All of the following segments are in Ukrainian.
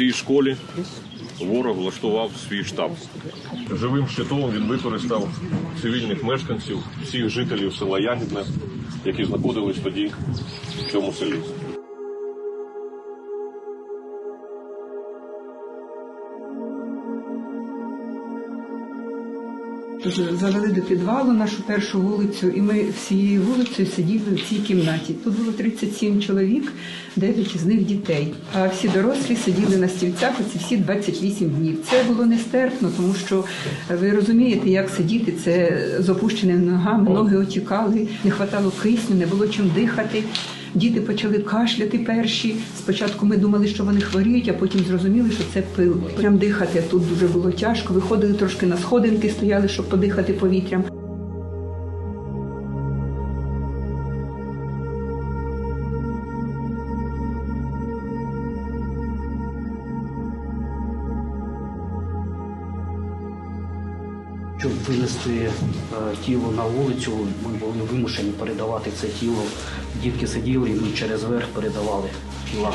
цій школі ворог влаштував свій штаб. Живим щитом він використав цивільних мешканців, всіх жителів села Ягідне, які знаходились тоді в цьому селі. Тож завели до підвалу нашу першу вулицю, і ми всією вулицею сиділи в цій кімнаті. Тут було 37 чоловік, 9 з них дітей. А всі дорослі сиділи на стільцях оці всі 28 днів. Це було нестерпно, тому що е, ви розумієте, як сидіти це з опущеними ногами, ноги отікали, не хватало кисню, не було чим дихати. Діти почали кашляти перші. Спочатку ми думали, що вони хворіють, а потім зрозуміли, що це пил. Прям дихати тут дуже було тяжко. Виходили трошки на сходинки, стояли, щоб подихати повітрям. Щоб винести е, тіло на вулицю, ми були вимушені передавати це тіло. Дітки сиділи, і ми через верх передавали тіла.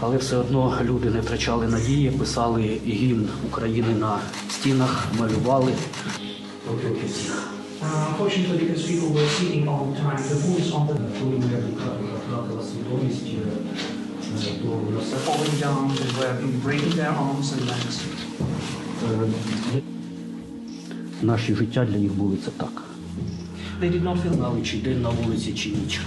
Але все одно люди не втрачали надії, писали гімн України на стінах, малювали. Uh, unfortunately, because people were sleeping all the time, the walls on the втратила свідомість, е, falling down, they were breaking their arms and legs. Наші життя для них були це так. Feel чи день на вулиці, чи ніч.